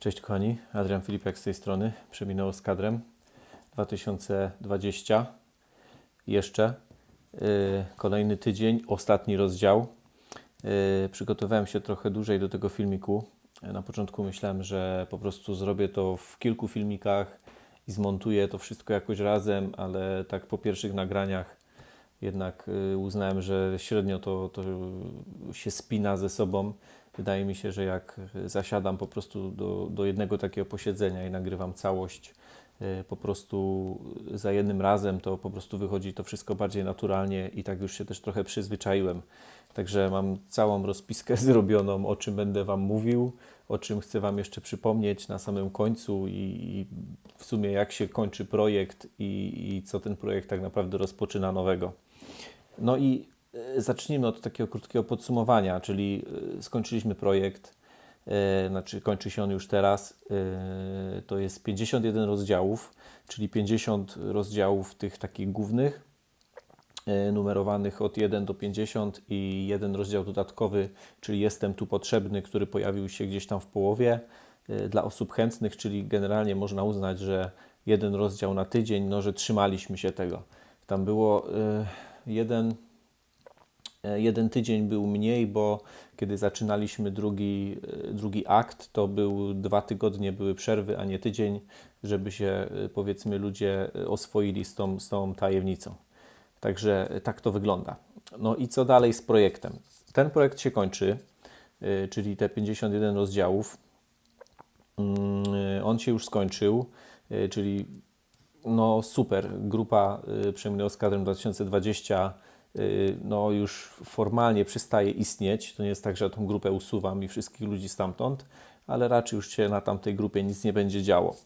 Cześć kochani, Adrian Filipek z tej strony. Przeminęło z kadrem 2020. Jeszcze yy, kolejny tydzień, ostatni rozdział. Yy, przygotowałem się trochę dłużej do tego filmiku. Na początku myślałem, że po prostu zrobię to w kilku filmikach i zmontuję to wszystko jakoś razem, ale tak po pierwszych nagraniach jednak y, uznałem, że średnio to, to się spina ze sobą. Wydaje mi się, że jak zasiadam po prostu do, do jednego takiego posiedzenia i nagrywam całość y, po prostu za jednym razem, to po prostu wychodzi to wszystko bardziej naturalnie i tak już się też trochę przyzwyczaiłem. Także mam całą rozpiskę zrobioną, o czym będę Wam mówił, o czym chcę Wam jeszcze przypomnieć na samym końcu i, i w sumie jak się kończy projekt i, i co ten projekt tak naprawdę rozpoczyna nowego. No i e, zacznijmy od takiego krótkiego podsumowania, czyli e, skończyliśmy projekt, e, znaczy kończy się on już teraz. To jest 51 rozdziałów, czyli 50 rozdziałów tych takich głównych, numerowanych od 1 do 50 i jeden rozdział dodatkowy, czyli Jestem tu potrzebny, który pojawił się gdzieś tam w połowie dla osób chętnych, czyli generalnie można uznać, że jeden rozdział na tydzień, no że trzymaliśmy się tego. Tam było jeden, e, jeden tydzień był mniej, bo kiedy zaczynaliśmy drugi, e, drugi akt, to był dwa tygodnie były przerwy, a nie tydzień, żeby się e, powiedzmy ludzie oswoili z tą, z tą tajemnicą. Także tak to wygląda. No i co dalej z projektem? Ten projekt się kończy, czyli te 51 rozdziałów. Mm, on się już skończył, czyli no super, grupa y, Przemienioł z kadrem 2020 y, no już formalnie przestaje istnieć. To nie jest tak, że ja tą grupę usuwam i wszystkich ludzi stamtąd, ale raczej już się na tamtej grupie nic nie będzie działo.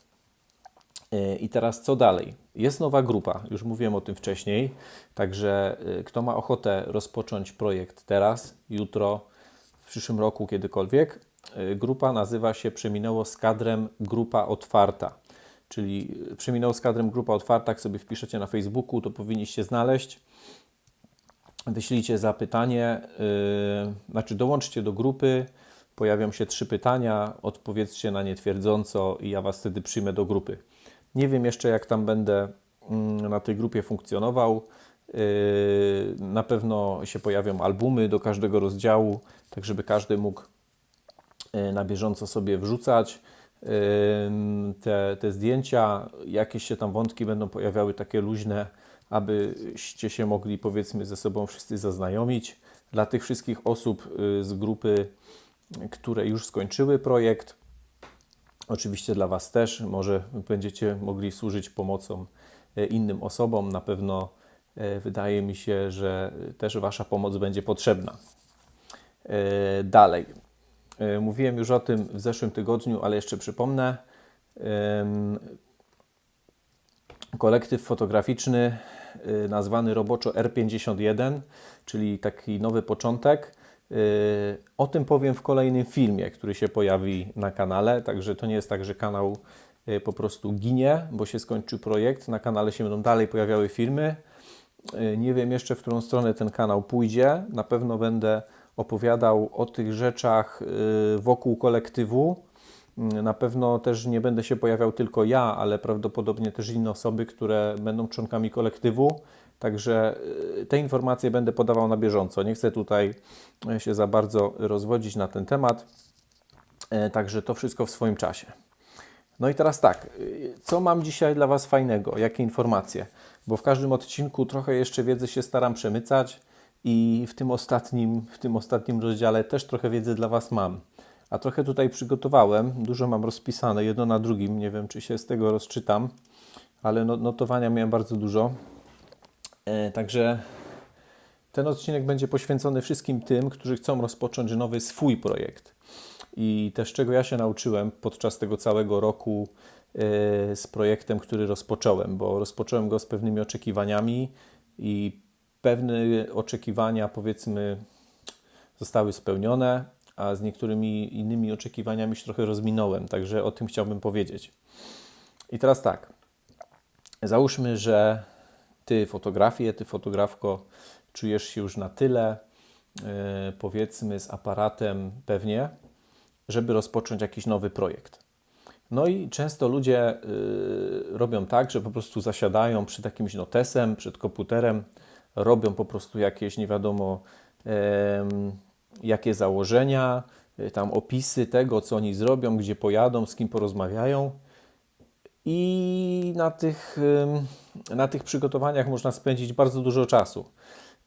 Y, I teraz co dalej? Jest nowa grupa, już mówiłem o tym wcześniej, także kto ma ochotę rozpocząć projekt teraz, jutro, w przyszłym roku, kiedykolwiek, grupa nazywa się Przeminęło z kadrem Grupa Otwarta czyli przeminęło z kadrem grupa otwarta, jak sobie wpiszecie na Facebooku, to powinniście znaleźć. Wyślijcie zapytanie, yy, znaczy dołączcie do grupy, pojawią się trzy pytania, odpowiedzcie na nie twierdząco i ja Was wtedy przyjmę do grupy. Nie wiem jeszcze, jak tam będę yy, na tej grupie funkcjonował. Yy, na pewno się pojawią albumy do każdego rozdziału, tak żeby każdy mógł na bieżąco sobie wrzucać te, te zdjęcia, jakieś się tam wątki będą pojawiały takie luźne, abyście się mogli powiedzmy ze sobą wszyscy zaznajomić. Dla tych wszystkich osób y, z grupy, które już skończyły projekt, oczywiście dla Was też, może będziecie mogli służyć pomocą y, innym osobom. Na pewno y, wydaje mi się, że też Wasza pomoc będzie potrzebna. Dalej. E, mówiłem już o tym w zeszłym tygodniu, ale jeszcze przypomnę. Kolektyw fotograficzny e, nazwany roboczo R51, czyli taki nowy początek. E, o tym powiem w kolejnym filmie, który się pojawi na kanale. Także to nie jest tak, że kanał po prostu ginie, bo się skończył projekt. Na kanale się będą dalej pojawiały filmy. Nie wiem jeszcze, w którą stronę ten kanał pójdzie. Na pewno będę opowiadał o tych rzeczach y, wokół kolektywu. Mm, na pewno też nie będę się pojawiał tylko ja, ale prawdopodobnie też inne osoby, które będą członkami kolektywu. Także y, te informacje będę podawał na bieżąco. Nie chcę tutaj y, się za bardzo rozwodzić na ten temat. Także to wszystko w swoim czasie. No i teraz tak, co mam dzisiaj dla Was fajnego? Jakie informacje? Bo w każdym odcinku trochę jeszcze wiedzy się staram przemycać i w tym ostatnim, w tym ostatnim rozdziale też trochę wiedzy dla Was mam. A trochę tutaj przygotowałem, dużo mam rozpisane, jedno na drugim, nie wiem czy się z tego rozczytam, ale no, notowania miałem bardzo dużo. E, także ten odcinek będzie poświęcony wszystkim tym, którzy chcą rozpocząć nowy swój projekt. I też czego ja się nauczyłem podczas tego całego roku e, z projektem, który rozpocząłem, bo rozpocząłem go z pewnymi oczekiwaniami i pewne oczekiwania, powiedzmy, zostały spełnione, a z niektórymi innymi oczekiwaniami się trochę rozminąłem, także o tym chciałbym powiedzieć. I teraz tak. Załóżmy, że ty fotografię, ty fotografko, czujesz się już na tyle, yy, powiedzmy, z aparatem pewnie, żeby rozpocząć jakiś nowy projekt. No i często ludzie y, robią tak, że po prostu zasiadają przed jakimś notesem, przed komputerem, robią po prostu jakieś nie wiadomo jakie założenia, y, tam opisy tego, co oni zrobią, gdzie pojadą, z kim porozmawiają. I na tych, na tych przygotowaniach można spędzić bardzo dużo czasu.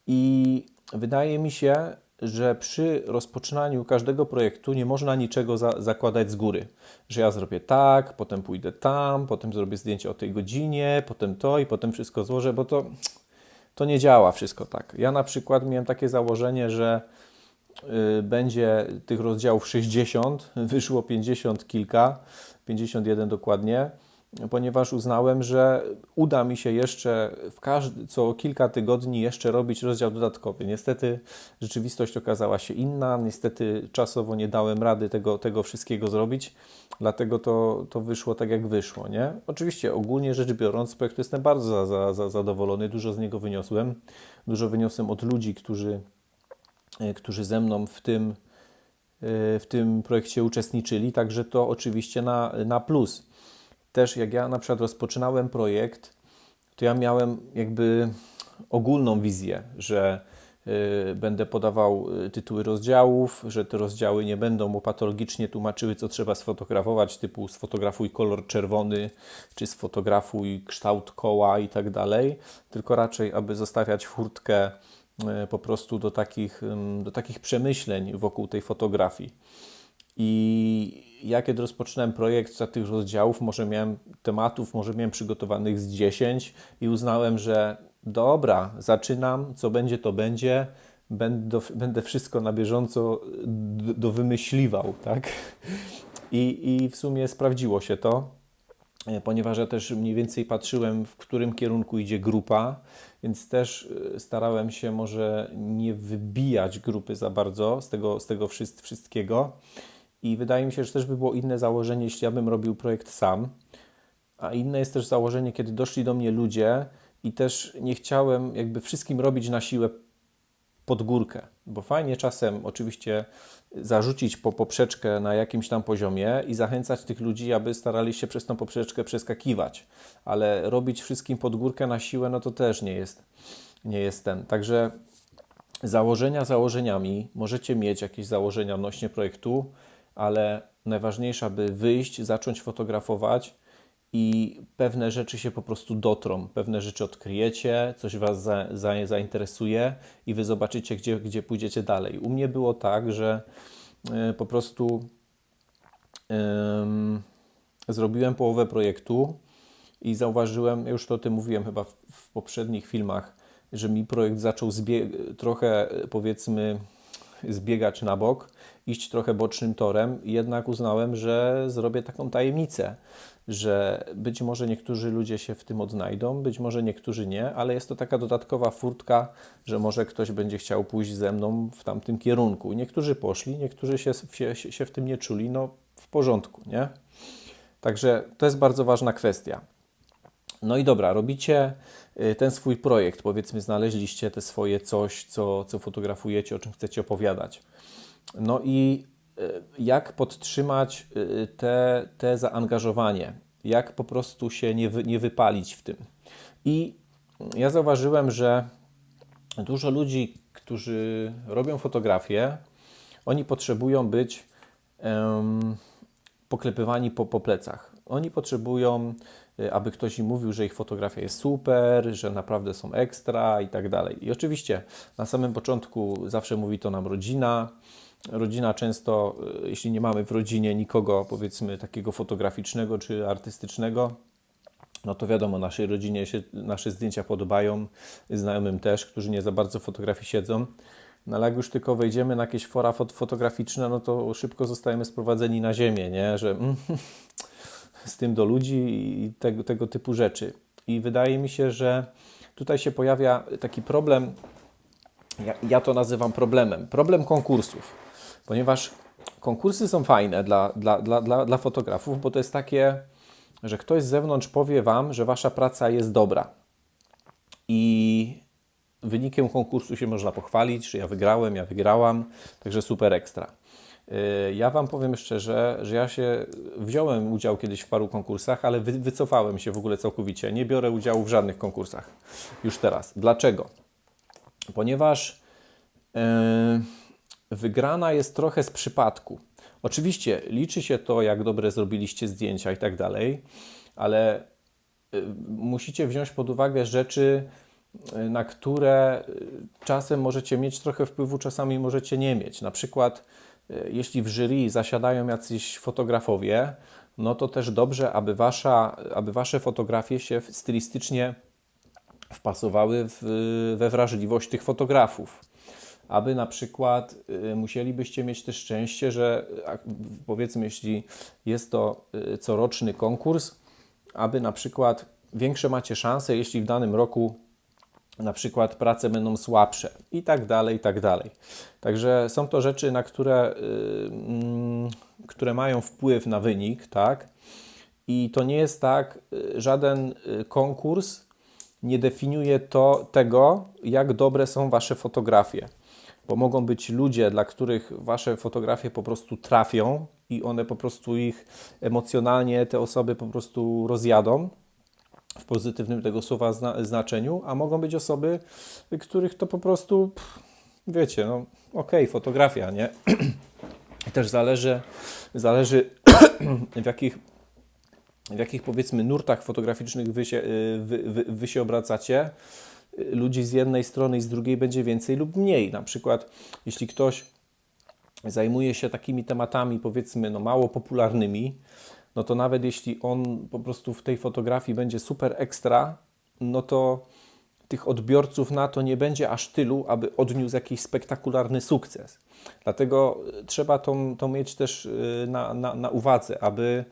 I wydaje mi się, że przy rozpoczynaniu każdego projektu nie można niczego za, zakładać z góry. Że ja zrobię tak, potem pójdę tam, potem zrobię zdjęcie o tej godzinie, potem to i potem wszystko złożę, bo to, to nie działa wszystko tak. Ja na przykład miałem takie założenie, że y, będzie tych rozdziałów 60, wyszło 50 kilka, 51 dokładnie ponieważ uznałem, że uda mi się jeszcze w każdy, co kilka tygodni jeszcze robić rozdział dodatkowy. Niestety rzeczywistość okazała się inna, niestety czasowo nie dałem rady tego, tego wszystkiego zrobić, dlatego to, to wyszło tak, jak wyszło. Nie? Oczywiście ogólnie rzecz biorąc, z projektu jestem bardzo za, za, za zadowolony, dużo z niego wyniosłem. Dużo wyniosłem od ludzi, którzy, którzy ze mną w tym, w tym projekcie uczestniczyli, także to oczywiście na, na plus też jak ja na przykład rozpoczynałem projekt, to ja miałem jakby ogólną wizję, że y, będę podawał y, tytuły rozdziałów, że te rozdziały nie będą patologicznie tłumaczyły, co trzeba sfotografować, typu sfotografuj kolor czerwony, czy sfotografuj kształt koła i tak dalej, tylko raczej, aby zostawiać furtkę y, po prostu do takich, do takich przemyśleń wokół tej fotografii. I ja kiedy rozpoczynałem projekt za tych rozdziałów, może miałem tematów, może miałem przygotowanych z 10 i uznałem, że dobra, zaczynam, co będzie, to będzie, będę, będę wszystko na bieżąco dowymyśliwał, tak? I, I w sumie sprawdziło się to, ponieważ ja też mniej więcej patrzyłem, w którym kierunku idzie grupa, więc też e, starałem się może nie wybijać grupy za bardzo z tego, z tego wszystkiego i wydaje mi się, że też by było inne założenie, jeśli ja bym robił projekt sam. A inne jest też założenie, kiedy doszli do mnie ludzie i też nie chciałem jakby wszystkim robić na siłę pod górkę, bo fajnie czasem oczywiście zarzucić po poprzeczkę na jakimś tam poziomie i zachęcać tych ludzi, aby starali się przez tą poprzeczkę przeskakiwać, ale robić wszystkim pod górkę na siłę, no to też nie jest, nie jest ten. Także założenia założeniami, możecie mieć jakieś założenia odnośnie projektu, ale najważniejsze, aby wyjść, zacząć fotografować i pewne rzeczy się po prostu dotrą, pewne rzeczy odkryjecie, coś Was za, za, zainteresuje i Wy zobaczycie, gdzie, gdzie pójdziecie dalej. U mnie było tak, że y, po prostu y, zrobiłem połowę projektu i zauważyłem, już to o tym mówiłem chyba w, w poprzednich filmach, że mi projekt zaczął trochę powiedzmy zbiegać na bok, iść trochę bocznym torem, jednak uznałem, że zrobię taką tajemnicę, że być może niektórzy ludzie się w tym odnajdą, być może niektórzy nie, ale jest to taka dodatkowa furtka, że może ktoś będzie chciał pójść ze mną w tamtym kierunku. Niektórzy poszli, niektórzy się, się, się w tym nie czuli, no w porządku, nie? Także to jest bardzo ważna kwestia. No i dobra, robicie y, ten swój projekt, powiedzmy, znaleźliście te swoje coś, co, co fotografujecie, o czym chcecie opowiadać. No i y, jak podtrzymać y, te, te zaangażowanie, jak po prostu się nie, wy, nie wypalić w tym. I ja zauważyłem, że dużo ludzi, którzy robią fotografię, oni potrzebują być poklepywani po, po plecach. Oni potrzebują Y, aby ktoś im mówił, że ich fotografia jest super, że naprawdę są ekstra i tak dalej. I oczywiście na samym początku zawsze mówi to nam rodzina. Rodzina często, y, jeśli nie mamy w rodzinie nikogo, powiedzmy, takiego fotograficznego czy artystycznego, no to wiadomo, naszej rodzinie się nasze zdjęcia podobają, znajomym też, którzy nie za bardzo fotografii siedzą. No ale jak już tylko wejdziemy na jakieś fora fotograficzne, no to szybko zostajemy sprowadzeni na ziemię, nie? Że mm, z tym do ludzi i tego, tego typu rzeczy. I wydaje mi się, że tutaj się pojawia taki problem, ja, ja to nazywam problemem, problem konkursów, ponieważ konkursy są fajne dla, dla, dla, dla, dla fotografów, bo to jest takie, że ktoś z zewnątrz powie Wam, że Wasza praca jest dobra. I wynikiem konkursu się można pochwalić, że ja wygrałem, ja wygrałam, także super ekstra. Y, Ja Wam powiem szczerze, że ja się wziąłem udział kiedyś w paru konkursach, ale wy, wycofałem się w ogóle całkowicie. Nie biorę udziału w żadnych konkursach już teraz. Dlaczego? Ponieważ yy, wygrana jest trochę z przypadku. Oczywiście liczy się to, jak dobre zrobiliście zdjęcia i tak dalej, ale y, musicie wziąć pod uwagę rzeczy, y, na które y, czasem możecie mieć trochę wpływu, czasami możecie nie mieć. Na przykład, jeśli w jury zasiadają jacyś fotografowie, no to też dobrze, aby, wasza, aby wasze fotografie się stylistycznie wpasowały w, we wrażliwość tych fotografów. Aby na przykład y, musielibyście mieć też szczęście, że powiedzmy, jeśli jest to y, coroczny konkurs, aby na przykład większe macie szanse, jeśli w danym roku na przykład prace będą słabsze i tak dalej, i tak dalej. Także są to rzeczy, na które, y, mm, które mają wpływ na wynik, tak? I to nie jest tak, y, żaden konkurs nie definiuje to, tego, jak dobre są Wasze fotografie. Bo mogą być ludzie, dla których Wasze fotografie po prostu trafią i one po prostu ich emocjonalnie, te osoby po prostu rozjadą w pozytywnym tego słowa zna znaczeniu, a mogą być osoby, których to po prostu, pff, wiecie, no okej, okay, fotografia, nie? Też zależy, zależy w jakich w jakich powiedzmy nurtach fotograficznych wy się, wy, wy, wy się obracacie, ludzi z jednej strony i z drugiej będzie więcej lub mniej. Na przykład, jeśli ktoś zajmuje się takimi tematami, powiedzmy, no mało popularnymi, no to nawet jeśli on po prostu w tej fotografii będzie super ekstra, no to tych odbiorców na to nie będzie aż tylu, aby odniósł jakiś spektakularny sukces. Dlatego trzeba to, to mieć też na, na, na uwadze, aby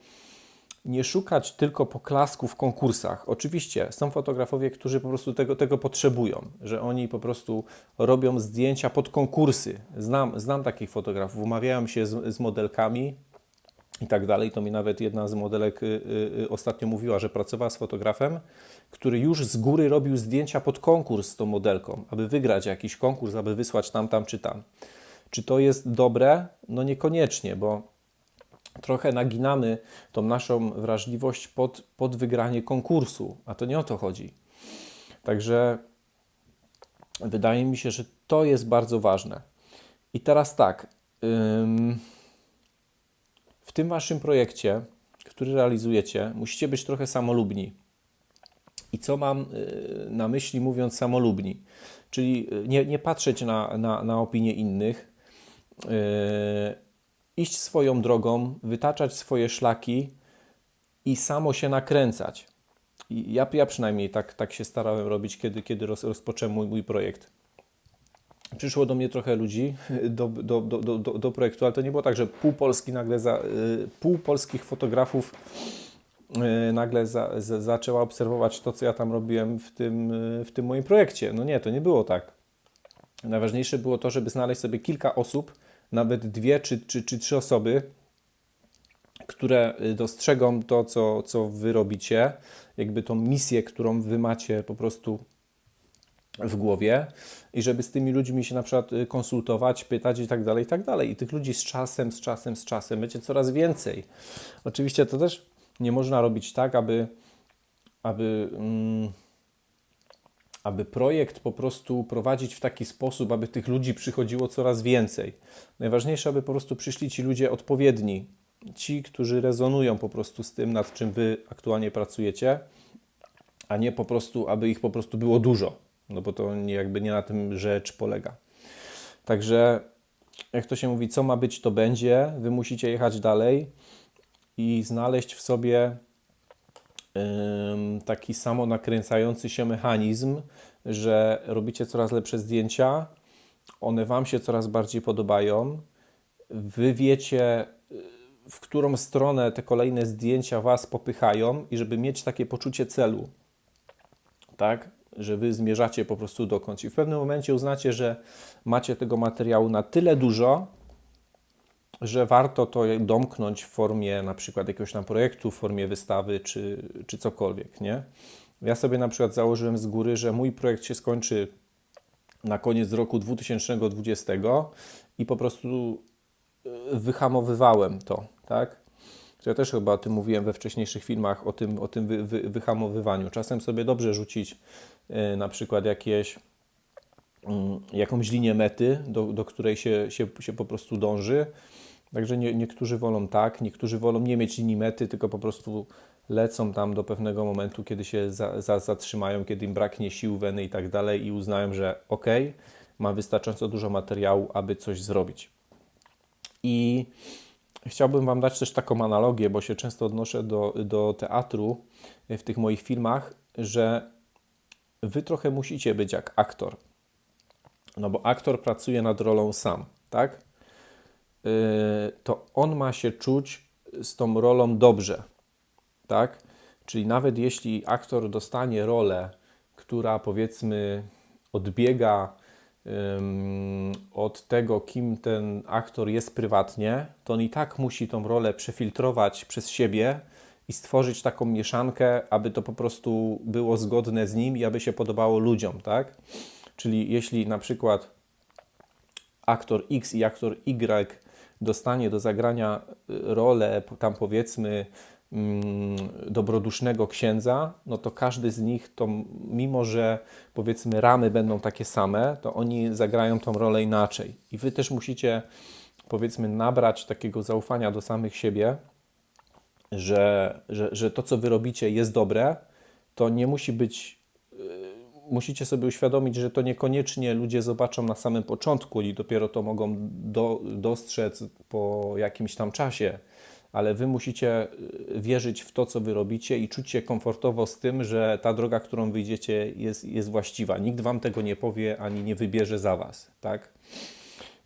nie szukać tylko poklasku w konkursach. Oczywiście są fotografowie, którzy po prostu tego, tego potrzebują, że oni po prostu robią zdjęcia pod konkursy. Znam, znam takich fotografów, umawiają się z, z modelkami i tak dalej. To mi nawet jedna z modelek y, y, ostatnio mówiła, że pracowała z fotografem, który już z góry robił zdjęcia pod konkurs z tą modelką, aby wygrać jakiś konkurs, aby wysłać tam, tam czy tam. Czy to jest dobre? No niekoniecznie, bo trochę naginamy tą naszą wrażliwość pod, pod wygranie konkursu, a to nie o to chodzi. Także wydaje mi się, że to jest bardzo ważne. I teraz tak, w tym waszym projekcie, który realizujecie, musicie być trochę samolubni. I co mam y, na myśli mówiąc samolubni? Czyli y, nie, nie patrzeć na, na, na opinie innych, y, iść swoją drogą, wytaczać swoje szlaki i samo się nakręcać. I ja, ja przynajmniej tak, tak się starałem robić, kiedy, kiedy roz, rozpocząłem mój, mój projekt. Przyszło do mnie trochę ludzi do, do, do, do, do projektu, ale to nie było tak, że pół Polski nagle, za, pół polskich fotografów nagle za, za, zaczęła obserwować to, co ja tam robiłem w tym, w tym moim projekcie. No nie, to nie było tak. Najważniejsze było to, żeby znaleźć sobie kilka osób, nawet dwie czy, czy, czy trzy osoby, które y, dostrzegą to, co, co wy robicie, jakby tą misję, którą wy macie po prostu w głowie i żeby z tymi ludźmi się na przykład y, konsultować, pytać i tak dalej, i tak dalej. I tych ludzi z czasem, z czasem, z czasem będzie coraz więcej. Oczywiście to też nie można robić tak, aby, aby mm, aby projekt po prostu prowadzić w taki sposób, aby tych ludzi przychodziło coraz więcej. Najważniejsze, aby po prostu przyszli ci ludzie odpowiedni, ci, którzy rezonują po prostu z tym, nad czym wy aktualnie pracujecie, a nie po prostu, aby ich po prostu było dużo, no bo to jakby nie na tym rzecz polega. Także, jak to się mówi, co ma być, to będzie. Wy musicie jechać dalej i znaleźć w sobie taki samo nakręcający się mechanizm, że robicie coraz lepsze zdjęcia, one Wam się coraz bardziej podobają, Wy wiecie, w którą stronę te kolejne zdjęcia Was popychają i żeby mieć takie poczucie celu, tak, że Wy zmierzacie po prostu dokądś i w pewnym momencie uznacie, że macie tego materiału na tyle dużo, że warto to domknąć w formie na przykład jakiegoś tam projektu, w formie wystawy czy, czy cokolwiek, nie? Ja sobie na przykład założyłem z góry, że mój projekt się skończy na koniec roku 2020 i po prostu y, wyhamowywałem to, tak? Ja też chyba o tym mówiłem we wcześniejszych filmach, o tym, o tym wy, wy, wyhamowywaniu. Czasem sobie dobrze rzucić y, na przykład jakieś, jakąś linię mety, do, do której się, się, się po prostu dąży. Także nie, niektórzy wolą tak, niektórzy wolą nie mieć linii mety, tylko po prostu lecą tam do pewnego momentu, kiedy się za, za, zatrzymają, kiedy im braknie sił, weny i tak dalej i uznają, że ok, mam wystarczająco dużo materiału, aby coś zrobić. I chciałbym Wam dać też taką analogię, bo się często odnoszę do, do teatru w tych moich filmach, że Wy trochę musicie być jak aktor. No bo aktor pracuje nad rolą sam, tak? Yy, to on ma się czuć z tą rolą dobrze tak? Czyli nawet jeśli aktor dostanie rolę, która powiedzmy odbiega od tego, kim ten aktor jest prywatnie, to on i tak musi tą rolę przefiltrować przez siebie i stworzyć taką mieszankę, aby to po prostu było zgodne z nim i aby się podobało ludziom, tak? Czyli jeśli na przykład aktor X i aktor Y dostanie do zagrania y, rolę, tam powiedzmy, Mm, dobrodusznego księdza, no to każdy z nich, to mimo że powiedzmy ramy będą takie same, to oni zagrają tą rolę inaczej. I wy też musicie powiedzmy nabrać takiego zaufania do samych siebie, że, że, że to, co wy robicie, jest dobre, to nie musi być. Musicie sobie uświadomić, że to niekoniecznie ludzie zobaczą na samym początku i dopiero to mogą do, dostrzec po jakimś tam czasie ale wy musicie y, wierzyć w to, co wy robicie i czuć się komfortowo z tym, że ta droga, którą wyjdziecie, jest, jest właściwa. Nikt wam tego nie powie ani nie wybierze za was, tak?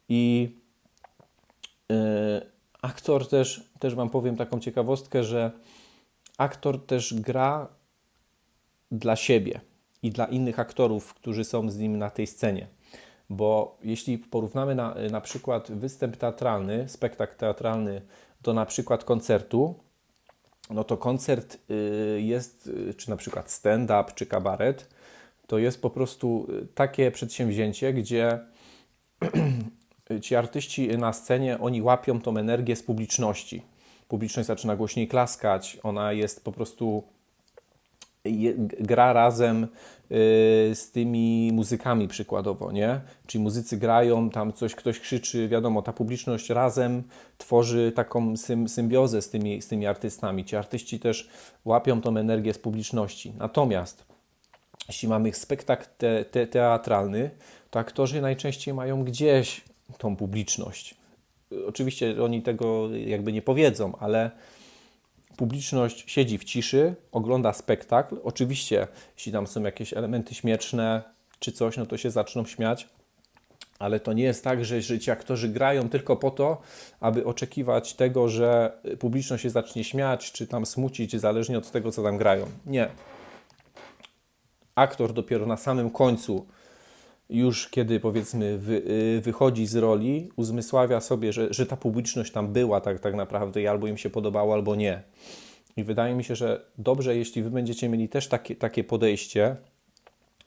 I yy, aktor też, też wam powiem taką ciekawostkę, że aktor też gra dla siebie i dla innych aktorów, którzy są z nim na tej scenie. Bo jeśli porównamy na, na przykład występ teatralny, spektakl teatralny do na przykład koncertu, no to koncert y, jest, y, czy na przykład stand-up, czy kabaret, to jest po prostu y, takie przedsięwzięcie, gdzie ci artyści na scenie, oni łapią tą energię z publiczności. Publiczność zaczyna głośniej klaskać, ona jest po prostu gra razem y, z tymi muzykami przykładowo, nie? Czyli muzycy grają, tam coś ktoś krzyczy, wiadomo, ta publiczność razem tworzy taką symbiozę z tymi, z tymi artystami. Ci artyści też łapią tą energię z publiczności. Natomiast jeśli mamy spektakl te, te, teatralny, to aktorzy najczęściej mają gdzieś tą publiczność. Oczywiście oni tego jakby nie powiedzą, ale publiczność siedzi w ciszy, ogląda spektakl. Oczywiście, jeśli tam są jakieś elementy śmieszne czy coś, no to się zaczną śmiać. Ale to nie jest tak, że, że ci aktorzy grają tylko po to, aby oczekiwać tego, że publiczność się zacznie śmiać, czy tam smucić, zależnie od tego, co tam grają. Nie. Aktor dopiero na samym końcu już kiedy powiedzmy wy, y, wychodzi z roli, uzmysławia sobie, że, że ta publiczność tam była tak, tak naprawdę i albo im się podobało, albo nie. I wydaje mi się, że dobrze, jeśli wy będziecie mieli też takie, takie podejście,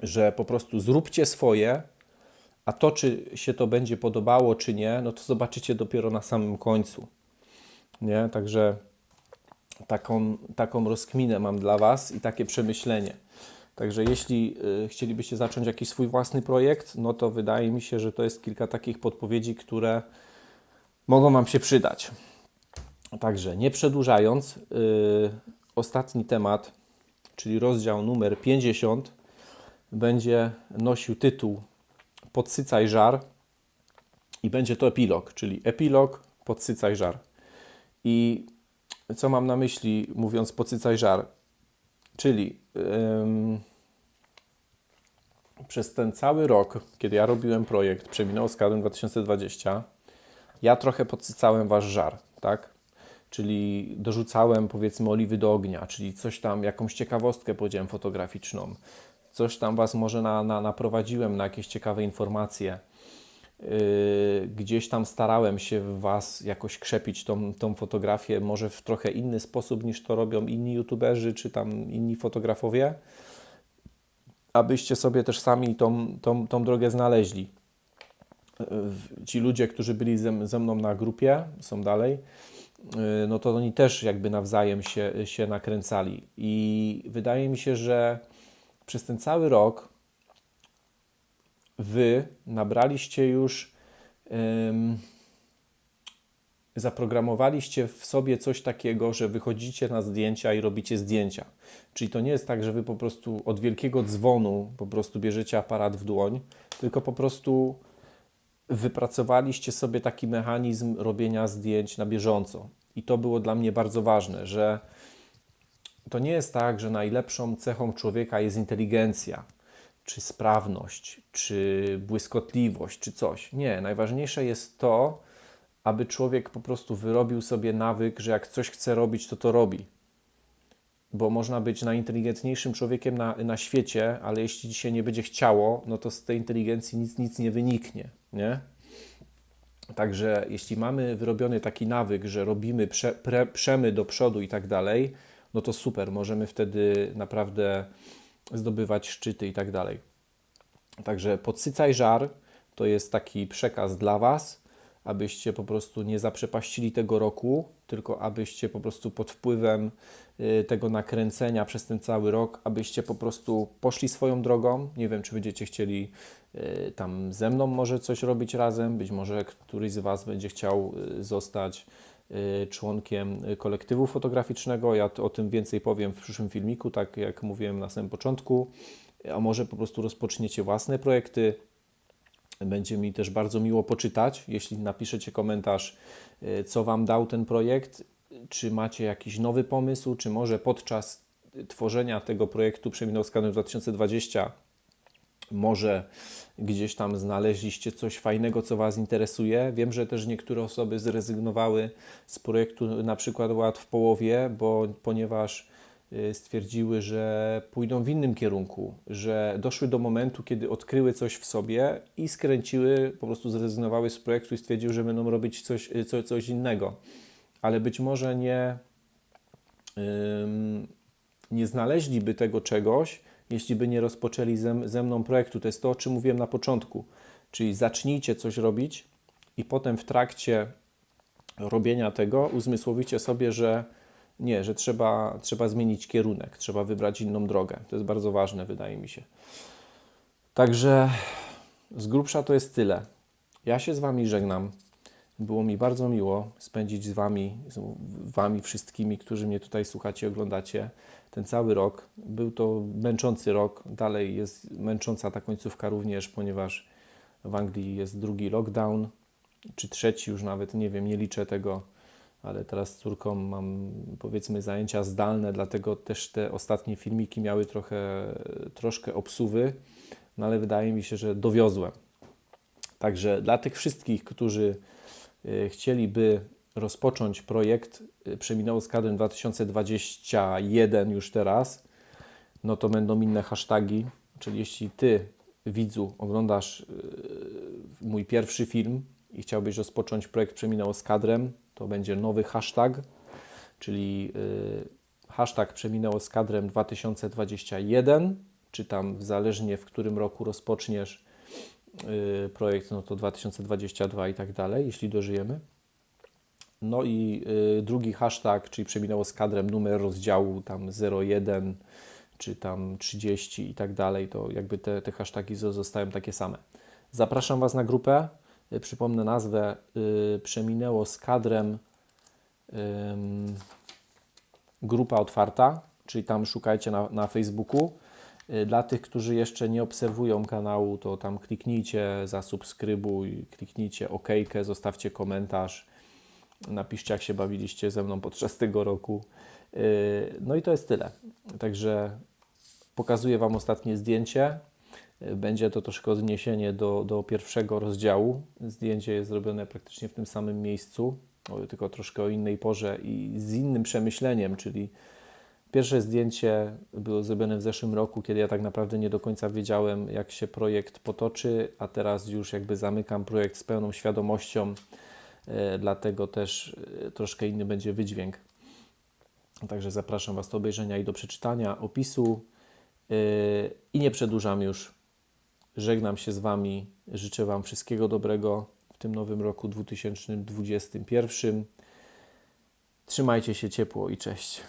że po prostu zróbcie swoje, a to, czy się to będzie podobało, czy nie, no to zobaczycie dopiero na samym końcu. Nie? Także taką, taką rozkminę mam dla Was i takie przemyślenie. Także jeśli y, chcielibyście zacząć jakiś swój własny projekt, no to wydaje mi się, że to jest kilka takich podpowiedzi, które mogą Wam się przydać. Także nie przedłużając, yy, ostatni temat, czyli rozdział numer 50, będzie nosił tytuł Podsycaj żar i będzie to epilog, czyli epilog Podsycaj żar. I co mam na myśli mówiąc podsycaj żar? Czyli przez ten cały rok, kiedy ja robiłem projekt Przeminął z 2020, ja trochę podsycałem wasz żar, tak? Czyli dorzucałem powiedzmy oliwy do ognia, czyli coś tam, jakąś ciekawostkę powiedziałem fotograficzną, coś tam was może na, na, naprowadziłem na jakieś ciekawe informacje. Yy, gdzieś tam starałem się w Was jakoś krzepić tą, tą fotografię, może w trochę inny sposób niż to robią inni youtuberzy czy tam inni fotografowie, abyście sobie też sami tą, tą, tą drogę znaleźli. ci ludzie, którzy byli ze, ze mną na grupie, są dalej, y, no to oni też jakby nawzajem się, się nakręcali. I wydaje mi się, że przez ten cały rok wy nabraliście już, ym, zaprogramowaliście w sobie coś takiego, że wychodzicie na zdjęcia i robicie zdjęcia. Czyli to nie jest tak, że wy po prostu od wielkiego dzwonu po prostu bierzecie aparat w dłoń, tylko po prostu wypracowaliście sobie taki mechanizm robienia zdjęć na bieżąco. I to było dla mnie bardzo ważne, że to nie jest tak, że najlepszą cechą człowieka jest inteligencja, czy sprawność, czy błyskotliwość, czy coś. Nie, najważniejsze jest to, aby człowiek po prostu wyrobił sobie nawyk, że jak coś chce robić, to to robi. Bo można być najinteligentniejszym człowiekiem na, na świecie, ale jeśli się nie będzie chciało, no to z tej inteligencji nic, nic nie wyniknie, nie? Także jeśli mamy wyrobiony taki nawyk, że robimy, prze, pre, przemy do przodu i tak dalej, no to super, możemy wtedy naprawdę zdobywać szczyty i tak dalej. Także podsycaj żar to jest taki przekaz dla Was, abyście po prostu nie zaprzepaścili tego roku, tylko abyście po prostu pod wpływem y, tego nakręcenia przez ten cały rok, abyście po prostu poszli swoją drogą. Nie wiem, czy będziecie chcieli y, tam ze mną może coś robić razem, być może któryś z Was będzie chciał y, zostać członkiem y, kolektywu fotograficznego. Ja o tym więcej powiem w przyszłym filmiku, tak jak mówiłem na samym początku. A może po prostu rozpoczniecie własne projekty, będzie mi też bardzo miło poczytać, jeśli napiszecie komentarz, y, co Wam dał ten projekt, czy macie jakiś nowy pomysł, czy może podczas tworzenia tego projektu Przeminął Skaner 2020 może gdzieś tam znaleźliście coś fajnego, co Was interesuje. Wiem, że też niektóre osoby zrezygnowały z projektu na przykład ład w połowie, bo ponieważ y, stwierdziły, że pójdą w innym kierunku, że doszły do momentu, kiedy odkryły coś w sobie i skręciły, po prostu zrezygnowały z projektu i stwierdziły, że będą robić coś, y, co, coś innego. Ale być może nie, ym, nie znaleźliby tego czegoś, jeśli by nie rozpoczęli ze, ze mną projektu. To jest to, o czym mówiłem na początku. Czyli zacznijcie coś robić i potem w trakcie robienia tego uzmysłowicie sobie, że nie, że trzeba, trzeba zmienić kierunek, trzeba wybrać inną drogę. To jest bardzo ważne, wydaje mi się. Także z grubsza to jest tyle. Ja się z Wami żegnam. Było mi bardzo miło spędzić z Wami, z Wami wszystkimi, którzy mnie tutaj słuchacie, oglądacie ten cały rok. Był to męczący rok, dalej jest męcząca ta końcówka również, ponieważ w Anglii jest drugi lockdown, czy trzeci już nawet, nie wiem, nie liczę tego, ale teraz z córką mam powiedzmy zajęcia zdalne, dlatego też te ostatnie filmiki miały trochę, troszkę obsuwy, no ale wydaje mi się, że dowiozłem. Także dla tych wszystkich, którzy y, chcieliby rozpocząć projekt y, Przeminęło z kadrem 2021 już teraz, no to będą inne hasztagi, czyli jeśli Ty, widzu, oglądasz y, mój pierwszy film i chciałbyś rozpocząć projekt Przeminęło z kadrem, to będzie nowy hashtag, czyli y, hashtag Przeminęło z kadrem 2021, czy tam zależnie w którym roku rozpoczniesz projekt, no to 2022 i tak dalej, jeśli dożyjemy. No i y, drugi hashtag, czyli przeminęło z kadrem numer rozdziału tam 01 czy tam 30 i tak dalej, to jakby te, te hasztagi zostają takie same. Zapraszam Was na grupę. Y, Przypomnę nazwę y, Przeminęło z kadrem grupa otwarta, czyli tam szukajcie na, na Facebooku. Dla tych, którzy jeszcze nie obserwują kanału, to tam kliknijcie, zasubskrybuj, kliknijcie OK, zostawcie komentarz, napiszcie, jak się bawiliście ze mną podczas tego roku. Y, No i to jest tyle. Także pokazuję Wam ostatnie zdjęcie. Y, Będzie to troszkę odniesienie do, do pierwszego rozdziału. Zdjęcie jest zrobione praktycznie w tym samym miejscu, tylko troszkę o innej porze i z innym przemyśleniem, czyli Pierwsze zdjęcie było zrobione w zeszłym roku, kiedy ja tak naprawdę nie do końca wiedziałem, jak się projekt potoczy, a teraz już jakby zamykam projekt z pełną świadomością, dlatego też e, troszkę inny będzie wydźwięk. Także zapraszam Was do obejrzenia i do przeczytania opisu. e, I nie przedłużam już. żegnam się z Wami. Życzę Wam wszystkiego dobrego w tym nowym roku 2021. Trzymajcie się ciepło i cześć.